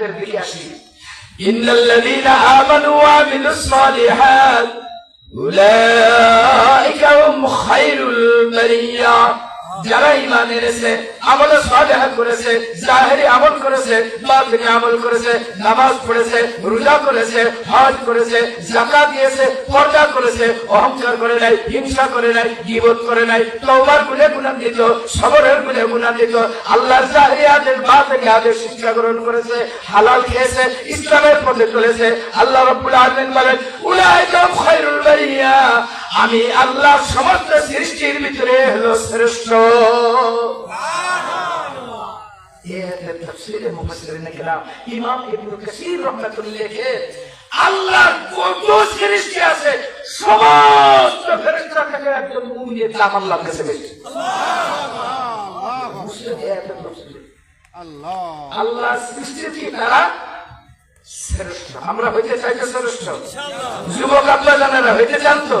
আয়াতের দিকে আসি ইন্নাল্লাযীনা আমানু ওয়া আমিলুস সালিহাত উলাইকা হুম খায়রুল বারিয়া যারা ইমান এনেছে, আমল সালেহ করেছে, জাহেরি আমল করেছে বাতিনি আমল করেছে, নামাজ পড়েছে, রোজা করেছে, হজ করেছে, যাকাত দিয়েছে, পর্দা করেছে, অহংকার করে নাই, হিংসা করে নাই, গীবত করে নাই, তওবার গুণে গুণান্বিত, সবরের গুণে গুণান্বিত, আল্লাহর জাহেরি আদেশ বাতিনি আদেশ শিক্ষা গ্রহণ করেছে, হালাল খেয়েছে, ইসলামের পথে চলেছে, আল্লাহ রাব্বুল আলামিন বলেন, উলাইকা খায়রুল বারিয়া। আমি আল্লাহ সমস্ত সৃষ্টির ভিতরে হলো শ্রেষ্ঠ। ইমাম ইবনে কাসির রাহমাতুল্লাহ কে আল্লাহর কত সৃষ্টি আছে সমস্ত ফেরেশতা থেকে একজন মুমিনের দাম আল্লাহর কাছে বেশি মুসলিম আয়াতের তাফসীরে। আল্লাহ। আল্লাহ সৃষ্টি কি তারা শ্রেষ্ঠ। আমরা হইতে চাইছো শ্রেষ্ঠ। যুবক আপনারা হইতে চান তো?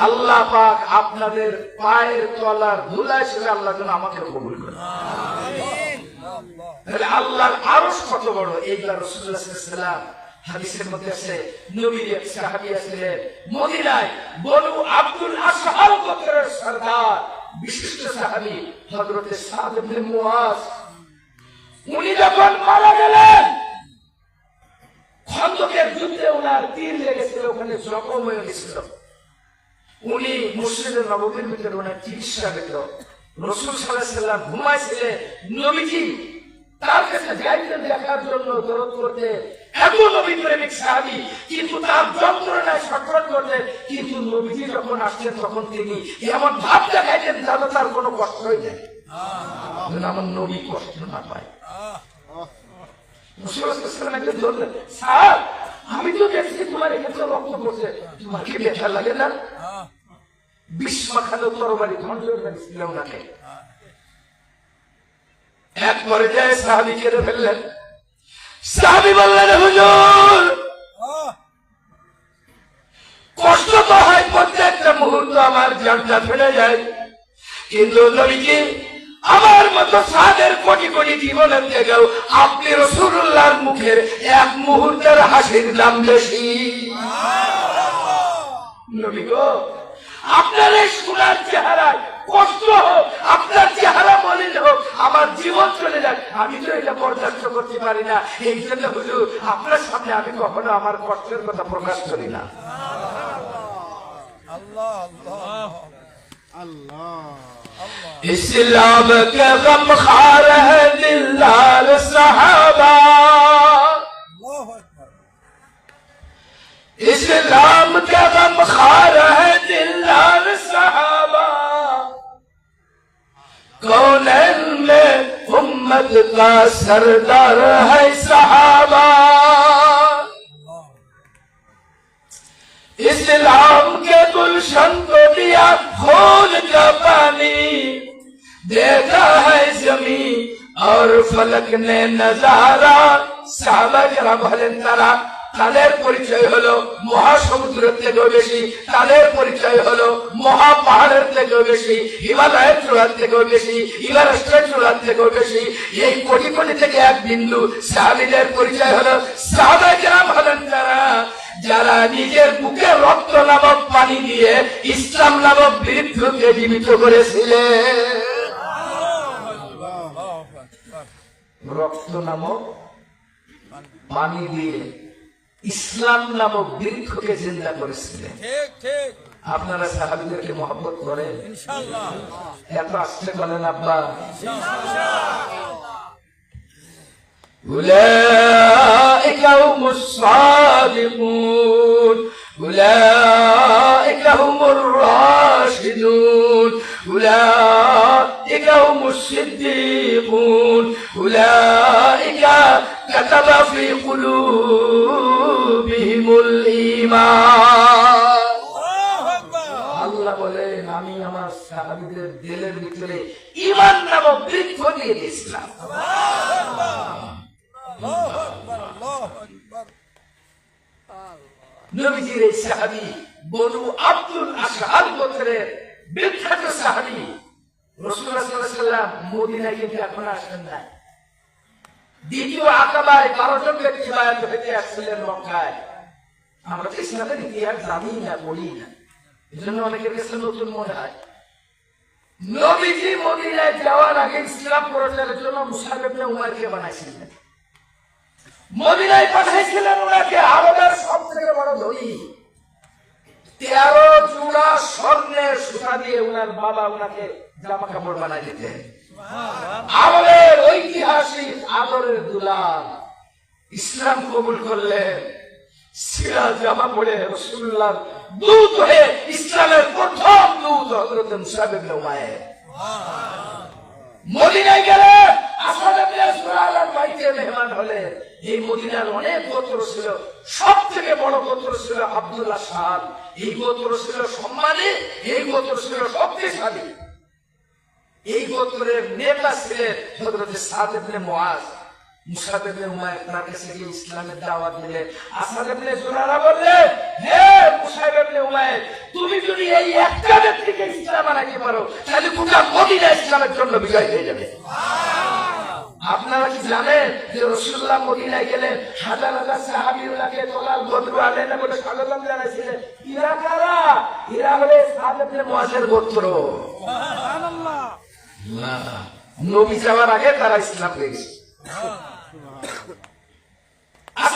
আল্লাহ পাক আপনাদের পায়ের তলার ধুলা হিসেবে আল্লাহ যেন আমাকে কবুল করে। তাহলে আল্লাহর আরশ কত বড়? এইবার রসুল্লাহ খন্দকের যুদ্ধে ওনার তীর লেগেছিল, ওখানে জখম হয়ে গেছিল। উনি মুসলিমের নবমীর ভিতরে ওনার চিকিৎসা রসুল সাল্লাহ সাল্লাম নবীজি তার কাছে যাইতেন দেখার জন্য দরদ করতে এত প্রেমিক সাহাবি, কিন্তু তার যন্ত্রণায় কিন্তু নবীজি যখন আসছেন, তখন তিনি এমন ভাব দেখাইতেন যাতে তার কোনো কষ্টই নেই। যেন আমার নবী কষ্ট না পায়। মুসলমানকে ধরলেন, স্যার, আমি তো ফেললেন। কষ্ট তো হয় প্রত্যেকটা মুহূর্ত আমার জানটা ফেলে যায়। কিন্তু নবীজি আমার মতো সাদের কোটি কোটি জীবনের থেকেও আপনি রসুল্লাহর মুখের এক মুহূর্তের হাসির দাম বেশি। আপনার এই সোনার চেহারায় কষ্ট হোক, আপনার চেহারা মলিন হোক, আমার জীবন চলে যাক। আমি তো এটা বরদাস্ত করতে পারি না। এই জন্য হুজুর, আপনার সামনে আমি কখনো আমার কষ্টের কথা প্রকাশ করি না। আল্লাহ আল্লাহ। আল্লাহ। إسلامك غمخاره دلال الصحابة. الله أكبر. إسلامك غمخاره دلال الصحابة. كونن میں امت کا سردار ہے صحابہ اسلام کے گلشن کو دیا خون کا پانی۔ دیکھا ہے زمین اور فلک نے نظارہ صحابہ رب حلندرہ তাদের পরিচয় হলো মহাসমুদ্রের থেকেও বেশি, তাদের পরিচয় হলো মহাপাহাড়ের থেকেও বেশি, হিমালয়ের চূড়ার থেকেও বেশি, ইভারেস্টের চূড়ার থেকেও বেশি। এই কোটি কোটি থেকে এক বিন্দু সাহাবিদের পরিচয় হলো সাহাবা যারা হলেন তারা যারা নিজের বুকে রক্ত নামক পানি দিয়ে ইসলাম নামক বৃদ্ধকে জীবিত করেছিলেন। রক্ত নামক পানি দিয়ে ইসলাম নামক বৃক্ষকে চিন্তা করেছিলেন ঠিক ঠিক আপনারা সাহাবিদেরকে মহব্বত করেন ইনশাআল্লাহ এত আসতে বলেন আব্বা أولئك هم الصادقون أولئك هم الراشدون أولئك هم الصديقون أولئك كتب في قلوبهم الإيمان আল্লাহু আকবার আল্লাহ বলেন আমি আমার সাহাবিদের দিলের ভিতরে ইমান নামক বৃক্ষ দিয়ে দিয়েছিলাম আল্লাহু আকবার আল্লাহু আকবার নবীজির এই সাহাবি বনু আব্দুল আশহাল গোত্রের বিখ্যাত সাহাবি রাসূলুল্লাহ সাল্লাল্লাহু আলাইহি সাল্লাম মদিনায় কিন্তু এখন আসেন না দ্বিতীয় আকাবায় বারো জন ব্যক্তি বায়াত হইতে আসছিলেন মক্কায়। আমরা তো ইসলামের ইতিহাস জানি না বলি না। এই জন্য অনেকের কাছে নতুন মনে হয়। নবীজি মদিনায় যাওয়ার আগে ইসলাম প্রচারের জন্য মুসাহেবনে উমারকে বানাইছিলেন। মদিনায় পাঠাইছিলেন ওনাকে আরবের সব থেকে বড় ধনী তেরো চূড়া স্বর্ণের সুতা দিয়ে উনার বাবা উনাকে জামা কাপড় বানাই দিতেন। আমাদের ঐতিহাসিক আদরের দুলাল, ইসলাম কবুল করলেন সিরা জামা পড়ে রসুল্লাহ দূত হয়ে ইসলামের প্রথম দূত হজরত মুসাবেব উমায়ের মদিনায় এই সব থেকে বড় এই এই শক্তিশালী। এই গোত্রের নেতা ছিলেন হজরত সাদ মুসাদ ইবনে তার কাছে গিয়ে ইসলামের দাওয়াত দিলে আসাদ ইবনে জুরারা বললেন হে মুসাদ ইবনে তুমি যদি এই একটা ব্যক্তিকে ইসলাম আনাইতে পারো তাহলে গোটা মদিনা ইসলামের জন্য বিজয় হয়ে যাবে। আপনারা কি জানেন যে রসুল্লাহ মদিনায় গেলেন হাজার হাজার সাহাবিউল্লাহকে তোলাল বদরু আলেনা বলে স্বাগতম জানাইছিলেন। ইরা কারা? ইরা হলে গোত্র। না, নবী যাওয়ার আগে তারা ইসলাম পেয়েছে আসাদ ইবনে জুরারা সাহাবী রাদিয়াল্লাহু আনহু মুসাব ইবনে উমাইরকে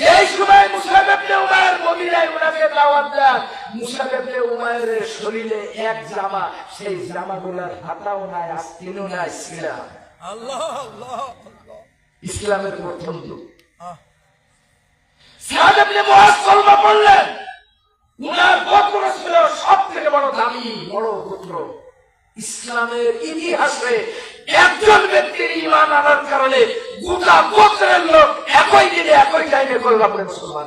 যে সময় মুসাব ইবনে উমাইর মদিনায় উনাকে দাওয়াত দেন মুসাব ইবনে উমাইরের শরীরে এক জামা সেই জামাগুলোর হাতাও নাই আস্তিনও নাই ছিলা আল্লাহ আল্লাহ আল্লাহ। ইসলামের প্রথম যুগ। সাদ ইবনে কলমা পড়লেন উনার গোত্র ছিল সব থেকে বড় দামি বড় গোত্র। ইসলামের ইতিহাসে একজন ব্যক্তির ইমান আনার কারণে গোটা গোত্রের লোক একই দিনে একই টাইমে পড়ে মুসলমান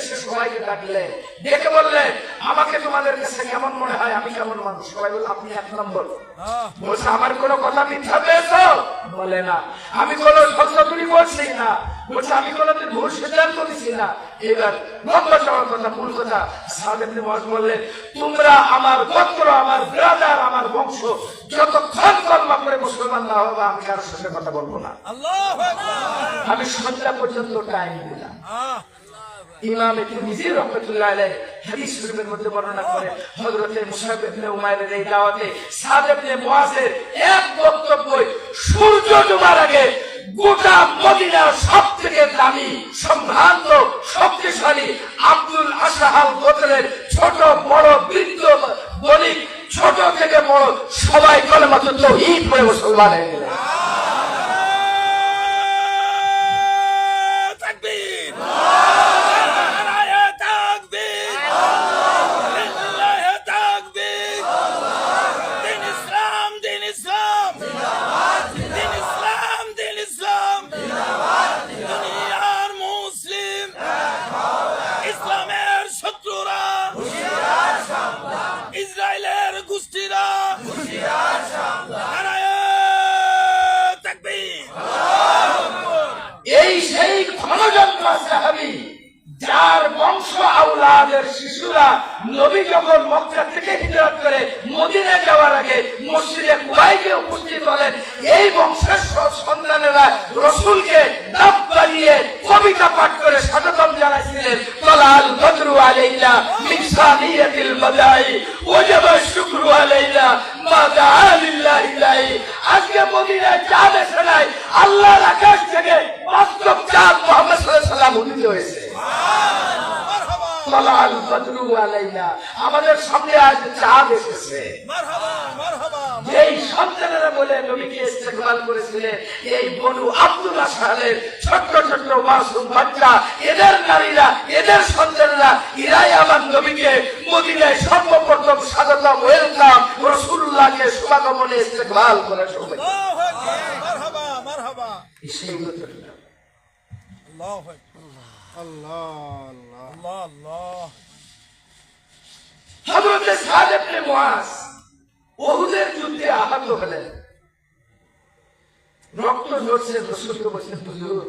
সে সবাইকে বললেন আমাকে তোমাদের কেমন মনে হয়? আমি কেমন সবাই বলল এক নম্বর। বলছে, আমার কোনো কথা বলে না। আমি সত্য তুমি বলছি না। বলছে আমি কোনোদিন ভুল সিদ্ধান্ত না। এবার লম্বা কথা ভুল কথা সাহেব মহাজ বললেন তোমরা আমার গোত্র আমার ব্রাদার আমার বংশ যতক্ষণ কলমা করে মুসলমান না হবে আমি কারোর সাথে কথা বলব না। আমি সন্ধ্যা পর্যন্ত টাইম দিলাম। ইমাম রহমাতুল্লাহ আলাইহি হাদিস শরীফের মধ্যে বর্ণনা করে হযরতে ইবনে উমাইরের এই দাওয়াতে সাদ ইবনে এক বক্তব্যই সূর্য ডোবার আগে গোটা মদিনার সব থেকে দামি সম্ভ্রান্ত শক্তিশালী আব্দুল আসাহাল গোত্রের ছোট বড় বৃদ্ধ বণিক ছোট থেকে বড় সবাই কলেমাত্র তহিদ হয়ে মুসলমান হয়ে গেলেন নারায়ে তাকবীর লিল্লাহি তাকবীর দিন ইসলাম দিন ইসলাম দিন ইসলাম দিন ইসলাম দুনিয়ার মুসলিম ইসলামের শত্রুরা ইসরায়েলের গোষ্ঠীরা নারায়ে তাকবীর এই সেই যার বংশ আউলাদের শিশুরা নবী যখন মক্কা থেকে হিজরত করে মদিনা যাওয়ার আগে মসজিদে কুবাইকে উপস্থিত হলেন এই বংশের সন্তানেরা রসুলকে দাব বানিয়ে কবিতা পাঠ করে স্বাগতম জানাইছিলেন। তলাল বদরু আলাইনা মিনসানিয়াতিল বাদাই, ওয়াজাবা শুকরু আলাইনা মা দাআ লিল্লাহি লাই আজকে মদিনায় চাঁদ এসে নাই, আল্লাহর আকাশ থেকে বাস্তব চাঁদ মোহাম্মদ সাল্লাম উদিত হয়েছে। আমাদের সামনে আজ চাঁদ এসেছে। যেই সন্তানেরা বলে নবীকে ইস্তেকবাল করেছিলেন এই বনু আব্দুল্লাহ সাহেবের ছোট্ট ছোট্ট মাসুম বাচ্চা এদের নারীরা এদের সন্তানেরা ইরাই আমার নবীকে মদিনায় সর্বপ্রথম স্বাগতম ওয়েলকাম রসুল্লাহকে শুভাগমনে ইস্তেকবাল করার সময় আল্লাহ আল্লাহ আল্লাহ আল্লাহ। হযরত সাদ ইবনে মুআজ ওহুদের আহত হলেন রক্ত ঝরছে রসুলকে বলছেন হুজুর।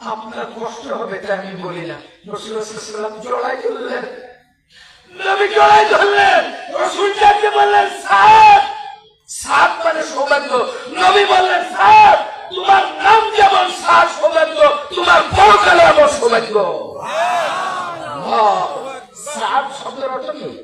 আপনার কষ্ট হবে তাই আমি বলি না। জড়াই ধরলেন। নবী জড়াই ধরলেন। রসুল যাকে বললেন সাদ সাদ মানে সৌভাগ্য। নবী বললেন সাদ তোমার নাম যেমন সাদ সৌভাগ্য তোমার পরকালে এমন সৌভাগ্য। শব্দের অর্থ কি?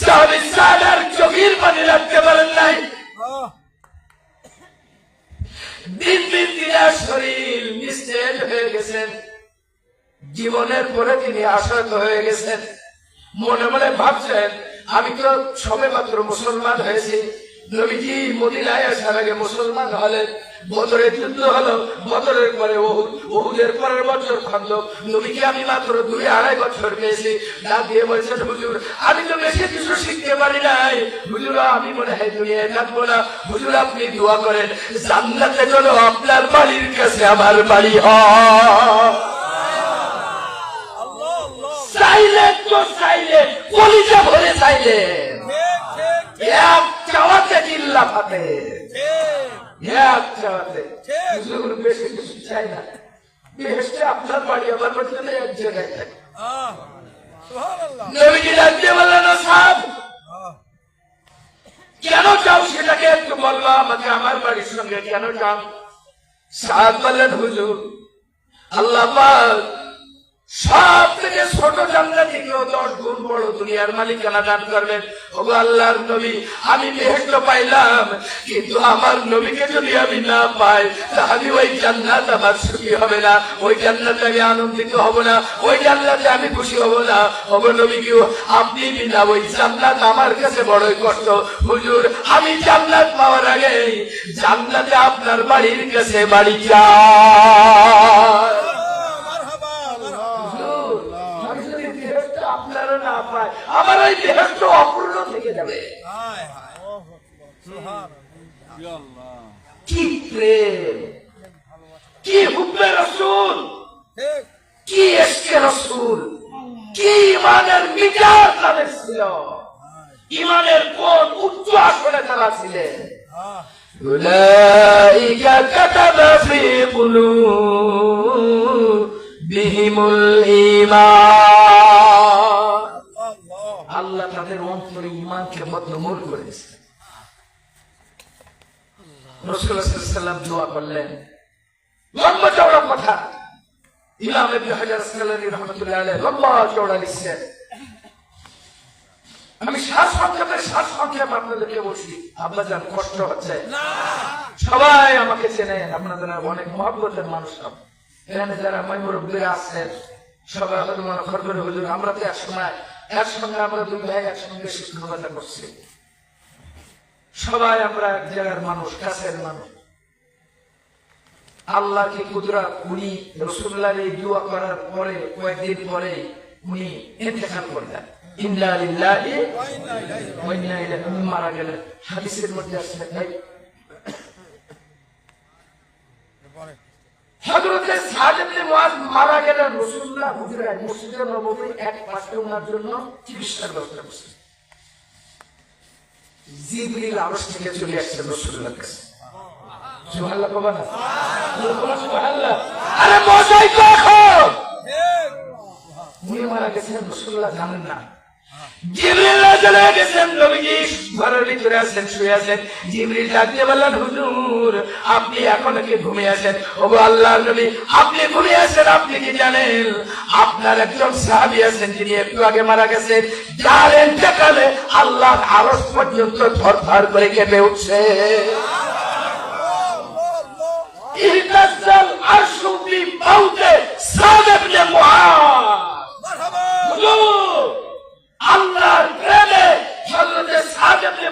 সাহাবি সাদার চোখের পানি রাখতে পারেন নাই। দিন দিন দিনার শরীর নিস্তেজ হয়ে গেছেন। জীবনের পরে তিনি আশ্রত হয়ে গেছেন। মনে মনে ভাবছেন আমি তো সবে মাত্র মুসলমান হয়েছি। নবীজি মদিনায় আসার আগে মুসলমান হলেন বদরের যুদ্ধ হলো। বদরের পরে ওহুদ ওহুদের পরের বছর খন্দক নবীকে আমি মাত্র দুই আড়াই বছর পেয়েছি। না দিয়ে বলছেন হুজুর আমি তো বেশি কিছু শিখতে পারি নাই। হুজুর আমি মনে হয় দুনিয়ায় থাকব না। হুজুর আপনি দোয়া করেন জান্নাতে চলো আপনার বাড়ির কাছে আমার বাড়ি হয় চাইলেন তো চাইলে কলিজা ভরে চাইলে চাওয়াতে জিল্লা ফাতে। এক চাওয়াতে হুজুর বেশি কিছু চাই না। বেহেস্টে আপনার বাড়ি আমার বাড়িতে না এক জায়গায় থাকে কেন যাও সেটাকে একটু বলল আমাকে আমার বাড়ির সঙ্গে? কেন যাও? সাহেব বললেন হুজুর আল্লাহ আমি আনন্দিত হব না। ওই জান্নাতে আমি খুশি হব না। ওগো নবী কেউ, আপনি বিনা ওই জান্নাত আমার কাছে বড়ই কষ্ট। হুজুর, আমি জান্নাত পাওয়ার আগে জান্নাতে আপনার বাড়ির কাছে বাড়ি চাই আমার ওই দেহটা অপূর্ণ থেকে যাবে هاي هاي سبحان الله يا الله কি প্রেম কি হুব্বে রসুল ঠিক কি এসকে রসুল কি ইমানের মিজাজ তাদের ছিল ইমানের কোন উচ্চ আসনে তারা ছিলেন آه أولئك كتب في قلوبهم الإيمان الله আল্লাহ তাদের অন্তরে ইমানকে বদ্ধমূল করেছে। রসুল্লাহাম দোয়া করলেন। লম্বা চওড়া কথা। ইমাম ইবনে হাজার রহমতুল্লাহ আলাইহি লম্বা চওড়া লিখছেন। আমি শ্বাস সংক্ষেপে, শ্বাস সংক্ষেপ আপনাদেরকে বলছি কষ্ট হচ্ছে। সবাই আমাকে চেনে আপনাদের অনেক মহব্বতের মানুষ এখানে যারা ময়মুরব্বীরা আছেন সবাই হয়তো মনে করবেন, হুজুর, আমরা তো এক সময় একসঙ্গে আমরা দুই ভাই একসঙ্গে শিক্ষকতা করছি। সবাই আমরা এক জায়গার মানুষ, কাছের মানুষ। আল্লাহকে কুদরা উনি রসুল্লাহ এই করার পরে, কয়েকদিন পরে উনি ইন্তেখান করলেন। ইন্দ্রা মারা গেলেন। হাদিসের মধ্যে আসলেন সাদ ইবনে মারা গেলেন রাসূলুল্লাহ হুজুরায় মসজিদে নববী এক পাশে ওনার জন্য চিকিৎসার ব্যবস্থা করছেন জিবরিল আরশ থেকে চলে আসছেন রাসূলুল্লাহর কাছে। সুবহানাল্লাহ না? সুবহানাল্লাহ। আরে মজাই ঠিক উনি মারা গেছেন, রাসূলুল্লাহ জানেন না। জিবরিল চলে গেছেন নবীজি ঘরের ভিতরে আছেন শুয়ে আছেন। জিবরিল ডাকতে বললেন হুজুর আপনি এখন কি ঘুমিয়ে আছেন? ওগো আল্লাহর নবী আপনি ঘুমিয়ে আছেন আপনি কি জানেন? আপনার একজন সাহাবী আছেন যিনি একটু আগে মারা গেছেন যার ইন্তেকালে আল্লাহ আরশ পর্যন্ত থরথর করে কেঁপে উঠছে। ইহতাজ্জাল আরশু বি মাউতে সাদ ইবনে মুআদ। মারহাবা। হুজুর, আল্লাহর প্রেমে হযরতে সাদ ইবনে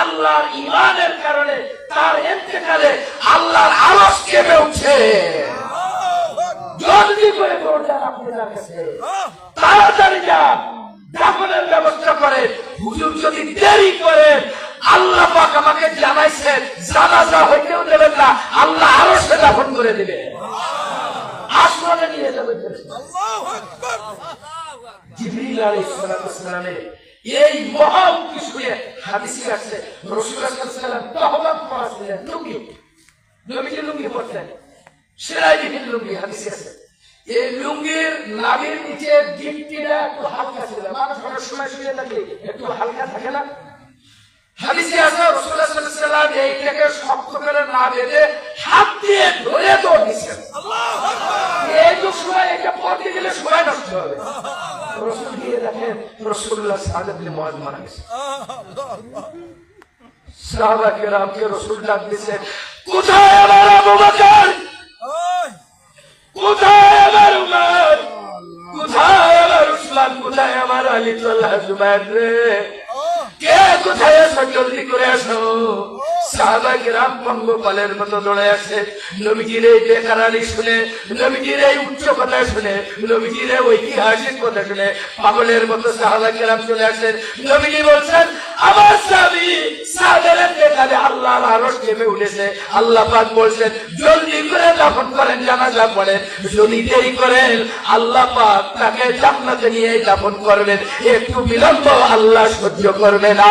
আল্লাহর ঈমানের কারণে তার ইন্তেকালে আল্লাহর আরশ কেঁপে উঠছে জলদি করে তাড়াতাড়ি যান। দাফনের ব্যবস্থা করে হুজুর যদি দেরি করে, আল্লাহ পাক আমাকে জানাইছেন, জানাজা হইতেও দেবেন না, আল্লাহ আরও সে দাফন করে দিবে আসমানে নিয়ে যাবে আল্লাহু আকবার। জিবরিল আলাইহিস সালামের এই মহামুখী শুয়ে হাদিসে আছে রাসূল সাল্লাল্লাহু তহবাত পড়াছিলেন লুঙ্গি। নবীজি লুঙ্গি পড়তেন সেরাই লুঙ্গি হাদিসে আছে। এই লুঙ্গির নাভির নিচে ডিপটিটা একটু হালকা ছিল। মানুষ অনেক সময় শুয়ে থাকলে একটু হালকা থাকে না। হাদিসে আছে রাসূলুল্লাহ সাল্লাল্লাহু এইটাকে শক্ত করে না বেঁধে হাত দিয়ে ধরে দৌড় দিচ্ছেন। এই তো সময় এটা পড়তে গেলে সময় নষ্ট হবে। রসুল গিয়ে দেখেন রসুল্লাহ সাহেব মহাজ মারা গেছে। সাহাবা কেরামকে রসুল ডাক দিছে কোথায় আমার আবু বকর? কোথায় আমার উমর? কোথায় আমার উসমান? কোথায় আমার আলী তোল্লাহ জুবাইর রে? কে কোথায় আছো জলদি করে আসো সাহাবা পঙ্গপালের মতো শুনে উচ্চ শুনে ঐতিহাসিক শুনে পাগলের মতো সাহাবা কিরাম চলে আসেন। নবীজি বলছেন, আমার স্বামী আল্লাহর চেপে উঠেছে। আল্লাহ বলছেন, জলদি করে দাফন করেন, জানাজা পড়েন যদি দেরি করেন, আল্লাহ তাকে জান্নাতে নিয়ে দাফন করবেন। একটু বিলম্ব আল্লাহ সহ্য করবে না।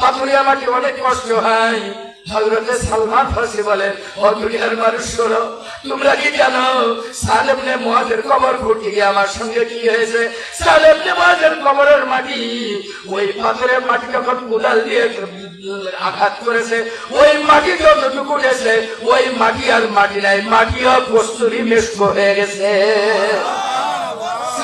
পাথরিয়া মাটি অনেক কষ্ট হয়। সালমান আমার সঙ্গে কি হয়েছে? মাটি, ওই মাটি দিয়ে আঘাত করেছে, ওই মাটি ওই মাটি আর মাটি নাই, মাটিও কস্তুরি মেস্ক হয়ে গেছে।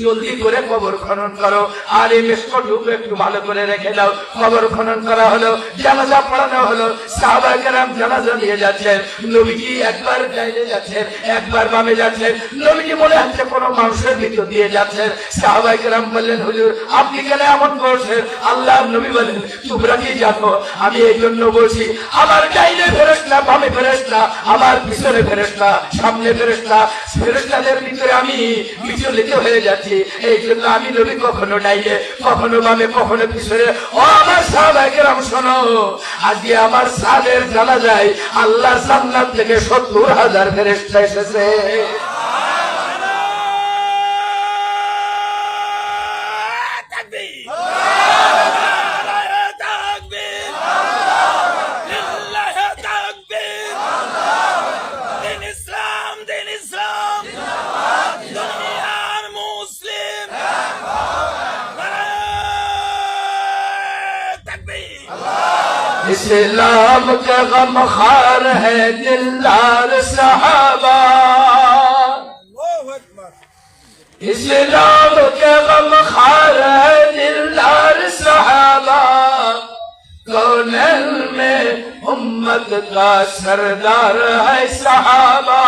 জলদি করে কবর খনন করো। আর এই মেসকটুকু একটু ভালো করে রেখে দাও। কবর খনন করা হলো, জানাজা পড়ানো হলো। সাহাবাই জানাজা নিয়ে যাচ্ছেন নবীজি একবার ডাইনে যাচ্ছেন একবার বামে যাচ্ছেন নবীজি মনে হচ্ছে কোনো মানুষের ভিতর দিয়ে যাচ্ছেন সাহাবাই বললেন, হুজুর, আপনি কেন এমন করছেন? আল্লাহ নবী বলেন, তোমরা কি জানো, আমি এই জন্য বলছি, আমার ডাইনে ফেরেস না, বামে ফেরেস না, আমার পিছনে ফেরেস না, সামনে ফেরেস না। ফেরেস্তাদের ভিতরে আমি বিচলিত হয়ে যাচ্ছি এই জন্য আমি নবী কখনো ডাইনে কখনো বামে, কখনো পিছনে। ও আমার রাম শোনো। আজকে আমার সাদের জানা যায় আল্লাহ সামনা থেকে সত্তর হাজার ফেরেস্তা এসেছে। اسلام کے غم خار ہے دلدار صحابہ۔ اسلام کے غم خار ہے دلدار صحابہ۔ کونل میں امت کا سردار ہے صحابہ۔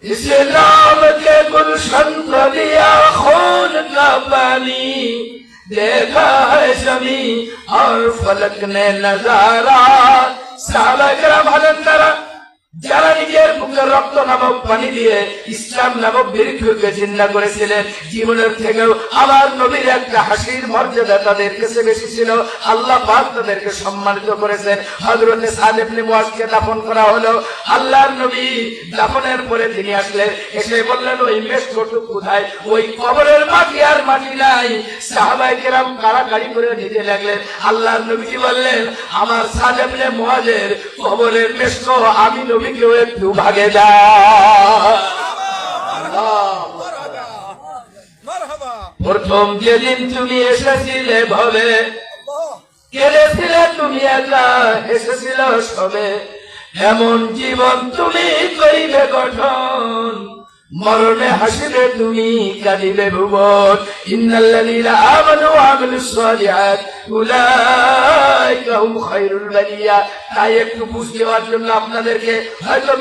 اسلام کے گلشن کو دیا خون کا پانی۔ دیکھا ہے زمین اور فلک نے نظارہ سالہ کرم حضرت حلندرہ যারা নিজের মুখে রক্ত নামক পানি দিয়ে ইসলাম নামক বীরক্ষকে চিন্তা করেছিলেন, জীবনের থেকেও আবার নবীর একটা হাসির মর্যাদা তাদের কাছে বেশি ছিল। আল্লাহ পাক তাদেরকে সম্মানিত করেছেন। হজরতে সালেবনে মুয়াজকে দাফন করা হলো। আল্লাহর নবী দাফনের পরে তিনি আসলেন, এসে বললেন, ওই মেষকটুক কোথায়? ওই কবরের মাটি আর মাটি নাই। সাহাবাই কেরাম কাড়াকাড়ি করে নিতে লাগলেন। আল্লাহর নবীজি বললেন, আমার সালেবনে মুয়াজের কবরের মেষক আমি লিখলেও একটু ভাগে যা প্রথম যেদিন তুমি এসেছিলে ভবে কেড়েছিলে তুমি একা এসেছিল সবে এমন জীবন তুমি করিবে গঠন মরণে হাসিবে তুমি কাঁদিবে ভুবন। ইন্নাল্লাযীনা আমানু ওয়া আমিলুস সালিহাত, উলাইকা হুম খায়রুল বারিয়া তাই একটু বুঝ দেওয়ার জন্য আপনাদেরকে হয়তো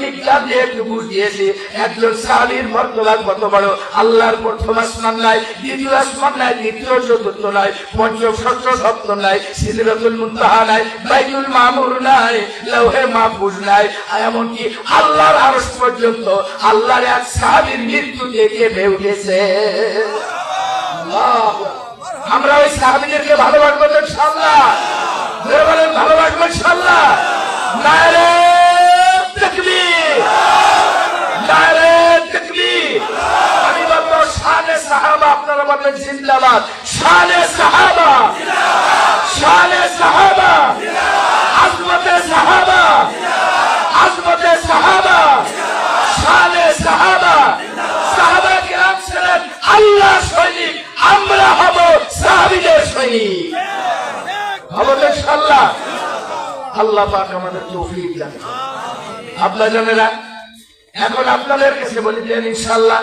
দিয়ে একটু বুঝ দিয়েছি। একজন কত বড়? আল্লাহর প্রথম আসমান নাই, দ্বিতীয় আসমান নাই, তৃতীয় চতুর্থ নাই, পঞ্চম, ষষ্ঠ, সপ্তম নাই, সিদরাতুল মুনতাহা নাই, বাইতুল মামুর নাই, লৌহে মাহফুজ নাই। এমনকি আল্লাহর আরশ পর্যন্ত, আল্লাহর এক সাহাবীর মৃত্যু দেখে ভেউ আমরা ওই সাহাবীদেরকে ভালোবাসবো তো ধরে বলেন, ভালোবাসবো আমি সাহাবা সাহাবা। সাহাবা। আজমতে সাহাবা। সাহাবা। সাহাবা সাহাবা কিরাম ছিলেন আল্লাহ সৈনিক, আমরা হব সাহাবিদের সৈনিক। হব তো ইনশাআল্লাহ। আল্লাহ পাক আমাদের তৌফিক দান আপনার জানেরা এখন আপনাদের কাছে বলি দেন ইনশাল্লাহ